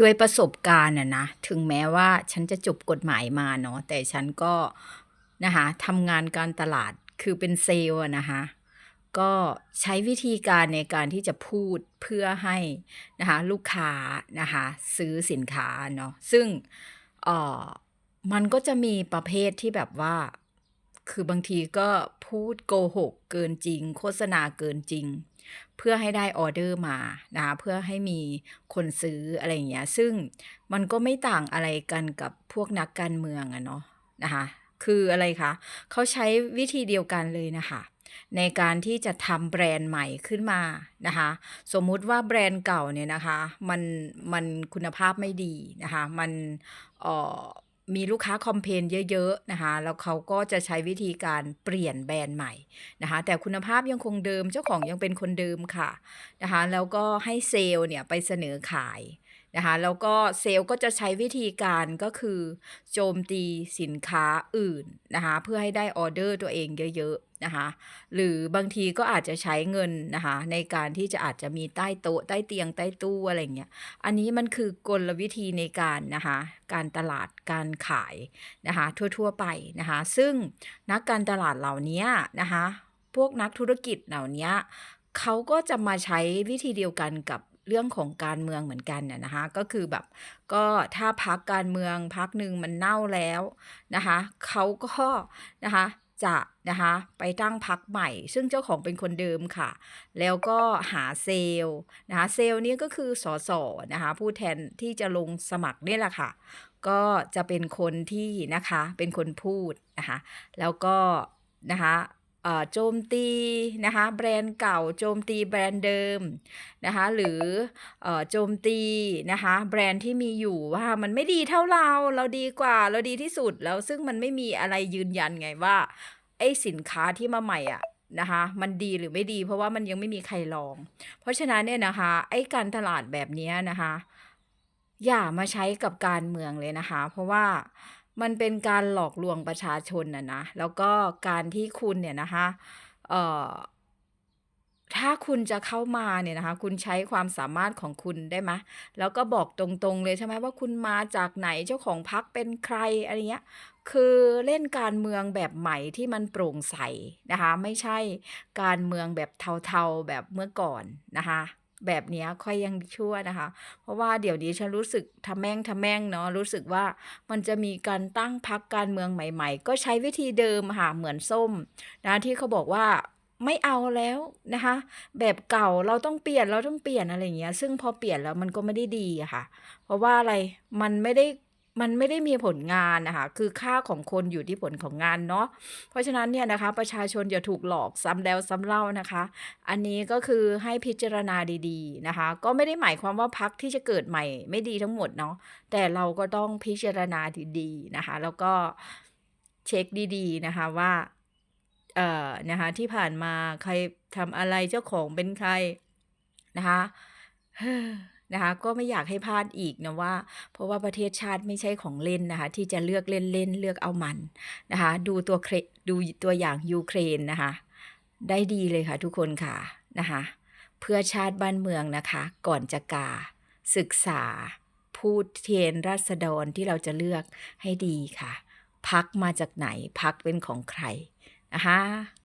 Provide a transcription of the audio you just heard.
ด้วยประสบการณ์อะนะ ถึงแม้ว่าฉันจะจบกฎหมายมาเนาะแต่ฉันก็นะคะทำงานการตลาดคือเป็นเซลล์นะคะก็ใช้วิธีการในการที่จะพูดเพื่อให้นะคะลูกค้านะคะซื้อสินค้าเนาะซึ่งเอ่อมันก็จะมีประเภทที่แบบว่า คือบางทีก็พูดโกหกเกินจริง โฆษณาเกินจริง เพื่อให้ได้ออเดอร์มานะคะเพื่อให้มีคนซื้ออะไรอย่างเงี้ยซึ่งมันก็ไม่ต่างอะไรกันกับพวกนักการเมืองอะเนาะนะคะคืออะไรคะเขาใช้วิธีเดียวกันเลยนะคะในการที่จะทำแบรนด์ใหม่ขึ้นมานะคะสมมุติว่าแบรนด์เก่าเนี่ยนะคะมันมันคุณภาพไม่ดีนะคะมันเอ่อ มีลูกค้าคอมเพนเยอะๆนะคะแล้วเขาก็จะใช้วิธีการเปลี่ยนแบรนด์ใหม่นะคะแต่คุณภาพยังคงเดิมเจ้าของยังเป็นคนเดิมค่ะนะคะแล้วก็ให้เซลล์เนี่ยไปเสนอขาย นะคะแล้วก็เซลล์ก็จะใช้วิธีการก็คือ โจมตีสินค้าอื่นนะคะเพื่อให้ได้ออเดอร์ตัวเองเยอะๆนะคะหรือบางทีก็อาจจะใช้เงินนะคะในการที่จะอาจจะมีใต้โต๊ะใต้เตียงใต้ตู้อะไรอย่างเงี้ยอันนี้มันคือกลวิธีในการนะคะการตลาดการขายนะคะทั่วๆไปนะคะซึ่งนักการตลาดเหล่านี้นะคะพวกนักธุรกิจเหล่านี้เขาก็จะมาใช้วิธีเดียวกันกับ เรื่องของการเมืองเหมือนกันอะนะคะ ก็คือแบบก็ถ้าพรรคการเมืองพรรคหนึ่งมันเน่าแล้วนะคะเขาก็นะคะจะนะคะไปตั้งพรรคใหม่ ซึ่งเจ้าของเป็นคนเดิมค่ะ แล้วก็หาเซลล์นะคะเซลล์นี่ก็คือสส.นะคะผู้แทนที่จะลงสมัครนี่แหละค่ะ ก็จะเป็นคนที่นะคะเป็นคนพูดนะคะแล้วก็นะคะ โจมตีนะคะแบรนด์เก่าโจมตีแบรนด์เดิมนะคะหรือโจมตีนะคะแบรนด์ที่มีอยู่ว่ามันไม่ดีเท่าเราเราดีกว่าเราดีที่สุดแล้วซึ่งมันไม่มีอะไรยืนยันไงว่าไอสินค้าที่มาใหม่อะนะคะมันดีหรือไม่ดีเพราะว่ามันยังไม่มีใครลอง เพราะฉะนั้นเนี่ยนะคะไอ้การตลาดแบบนี้นะคะ อย่ามาใช้กับการเมืองเลยนะคะ เพราะว่า มันเป็นการหลอกลวงประชาชนอะนะ แล้วก็การที่คุณเนี่ยนะคะเอ่อถ้าคุณจะเข้ามาเนี่ยนะคะ คุณใช้ความสามารถของคุณได้ไหมแล้วก็บอกตรงๆเลยใช่ไหมว่าคุณมาจากไหนเจ้าของพรรคเป็นใครอะไรเงี้ย คือเล่นการเมืองแบบใหม่ที่มันโปร่งใสนะคะ ไม่ใช่การเมืองแบบเทาๆแบบเมื่อก่อนนะคะ แบบนี้ค่อยยังชั่วนะคะ เพราะว่าเดี๋ยวนี้ฉันรู้สึกทะแม่งทะแม่งเนาะรู้สึกว่ามันจะมีการตั้งพักการเมืองใหม่ ๆ ก็ใช้วิธีเดิมค่ะเหมือนส้มนะคะที่เขาบอกว่าไม่เอาแล้วนะคะ แบบเก่าเราต้องเปลี่ยนเราต้องเปลี่ยนอะไรอย่างเงี้ย ซึ่งพอเปลี่ยนแล้วมันก็ไม่ได้ดีอะค่ะ เพราะว่าอะไรมันไม่ได้ มันไม่ได้มีผลงานนะคะคือค่าของคนอยู่ที่ผลของงานเนาะเพราะฉะนั้นเนี่ยนะคะ ประชาชนอย่าถูกหลอกซ้ำแล้วซ้ำเล่านะคะ อันนี้ก็คือให้พิจารณาดีๆนะคะ ก็ไม่ได้หมายความว่าพรรคที่จะเกิดใหม่ไม่ดีทั้งหมดเนาะแต่เราก็ต้องพิจารณาดีๆนะคะ แล้วก็เช็กดีๆนะคะว่าเอ่อนะคะที่ผ่านมาใครทำอะไรเจ้าของเป็นใครนะคะ นะคะก็ไม่อยากให้พลาดอีกนะว่า เพราะว่าประเทศชาติไม่ใช่ของเล่นนะคะที่จะเลือกเล่นๆเลือกเอามันนะคะดูตัวเครดูตัวอย่างยูเครนนะคะได้ดีเลยค่ะทุกคนค่ะนะคะเพื่อชาติบ้านเมืองนะคะ ก่อนจะกา ศึกษาผู้แทนราษฎรที่เราจะเลือกให้ดีค่ะพรรคมาจากไหนพรรคเป็นของใครนะคะ